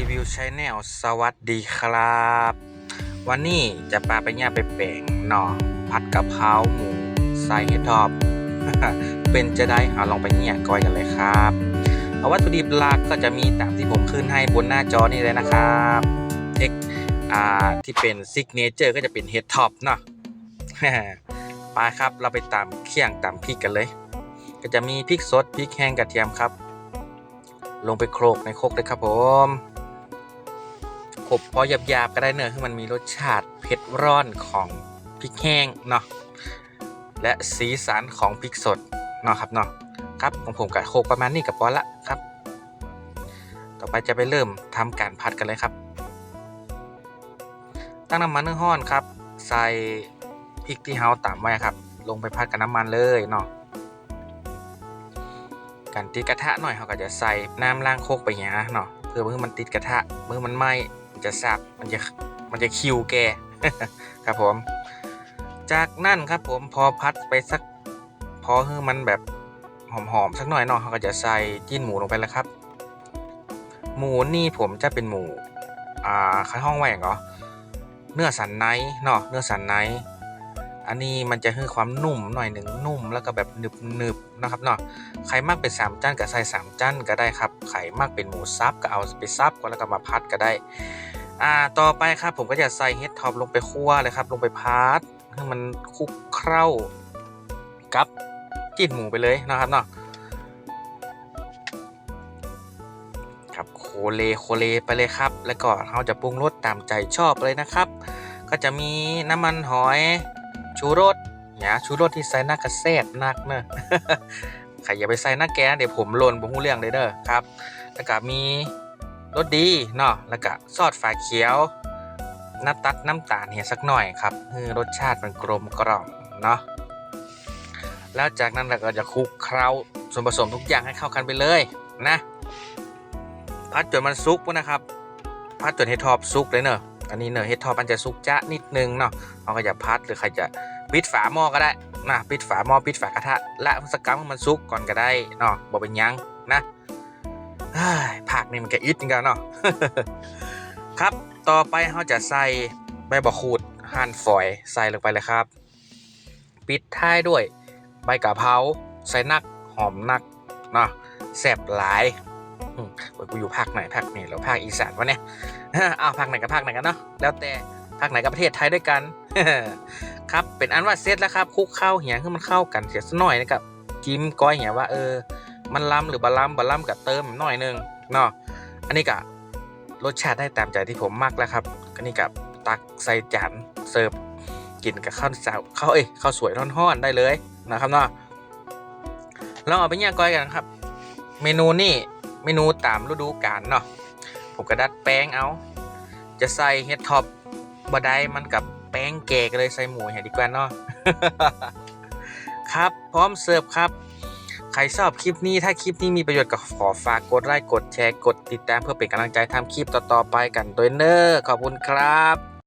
รีวิวชาแนลสวัสดีครับ วันนี้จะปาไปย่าไปแป่งหน่อผัดกะเพราหมูใส่เห็ดทอบ เป็นจะได้เอาลองไปเนี่ยก้อยกันเลยครับเอาวัตถุดิบหลักก็จะมีตามที่ผมขึ้นให้บนหน้าจอนี่เลยนะครับเทคอ่าที่เป็นซิกเนเจอร์ก็จะเป็นเห็ดท็อปเนาะไปครับเราไปตามเคี่ยงตามพริกกันเลย ก็จะมีพริกสดพริกแห้งกระเทียมครับ ลงไปโคลกในโคกเลยครับผม ขบพอหยาบๆก็ได้เนอะให้มันมีรสชาติเผ็ดร้อนของพริกแห้งเนาะและสีสันของพริกสดเนาะครับเนาะครับของผมกับโคกประมาณนี้กับพอละครับ ต่อไปจะไปเริ่มทำการผัดกันเลยครับ ตั้งน้ำมันนึ่งห้อนครับ ใส่พริกที่เฮาตามไว้ครับ ลงไปผัดกับน้ำมันเลยเนาะการติดกระทะหน่อยเขาก็จะใส่น้ำล้างโคกไปอย่างนี้เนาะเพื่อเมื่อมันติดกระทะเมื่อมันไหม มันจะสับมันจะมันจะคิวแกครับผม จากนั่นครับผมพอพัดไปสัก พอให้มันแบบหอมๆสักหน่อยเนาะเขาก็จะใส่จิ้นหมูลงไปแล้วครับ หมูนี่ผมจะเป็นหมูอ่าค่าห้องแหว่งเหรอเนื้อสันในเนาะเนื้อสันในอันนี้มันจะให้ความนุ่มหน่อยหนึ่งนุ่มแล้วก็แบบหนึบหนึบนะครับเนาะใครมากเป็นสามจันก็ใส่สามจันก็ได้ครับใครมากเป็นหมูซับก็เอาไปซับก็แล้วก็มาพัดก็ได้ อ่าต่อไปครับผมก็จะใส่เฮดท็อปลงไปคั่วเลยครับ ลงไปพัดให้มันคลุกเคล้ากับจิ้นหมูไปเลยนะครับเนาะครับโคเลโคเลไปเลยครับ แล้วก็เราจะปรุงรสตามใจชอบเลยนะครับ ก็จะมีน้ำมันหอยชูรสเนี่ยชูรสที่ใส่หน้ากระแซบนักเนอะใครอย่าไปใส่หน้าแกงเดี๋ยวผมหล่นผมหูเรื่องเลยเด้อครับ แล้วก็มี รสดีเนาะแล้วก็ซอสฝาเขียวน้ำตัดน้ำตาลเหี่ยสักหน่อยครับเพื่อรสชาติมันกลมกล่อมเนาะแล้วจากนั้นเราก็จะคลุกเคล้าส่วนผสมทุกอย่างให้เข้ากันไปเลยนะพัดจนมันซุกนะครับพัดจนเฮดทอปซุกเลยเนอะอันนี้เนอะเฮดทอปมันจะซุกจะนิดนึงเนาะเราก็จะพัดหรือใครจะปิดฝาหม้อก็ได้นะปิดฝาหม้อปิดฝากระทะ และสกกัมให้มันซุกก่อนก็ได้เนาะบอกเป็นยังนะ ผักนี่มันก็อิดจริงกันเนาะครับต่อไปเราจะใส่ใบบะขูดหั่นฝอยใส่ลงไปเลยครับ ปิดท้ายด้วยใบกะเพราใส่นักหอมนักเนาะแซ่บหลายโอ้ยกูอยู่ภาคไหนภาคนี้แล้วภาคอีสานวะเนี่ยอ้าวภาคไหนกับภาคไหนกันเนาะแล้วแต่ภาคไหนกับประเทศไทยด้วยกันครับเป็นอันว่าเซตแล้วครับคุกข้าวเหี่ยคือมันเข้ากันเสียสักหน่อยนะครับจิ้มก้อยเหี่ยว่าเออ มันล้ำหรือบะล้ำบะล้ำกับเติมหน่อยนึงเนาะอันนี้กับรสชาติได้ตามใจที่ผมมักแล้วครับอันนี้กับตักใส่จานเสิร์ฟกินกับข้าวสาวข้าวเอ้ยข้าวสวยร้อนๆได้เลยนะครับเนาะเราเอาไปย่างก้อยกันครับ เมนูนี่เมนูตามฤดูกาลเนาะผมก็ดัดแป้งเอา จะใส่เฮดท็อปบดได้มันกับแป้งแกก็เลยใส่หมูให้ดีกว่าเนาะครับพร้อมเสิร์ฟครับ ใครชอบคลิปนี้ถ้าคลิปนี้มีประโยชน์ก็ขอฝากกดไลค์กดแชร์กดติดตามเพื่อเป็นกำลังใจทำคลิปต่อๆไปกันโดยเนอร์ขอบคุณครับ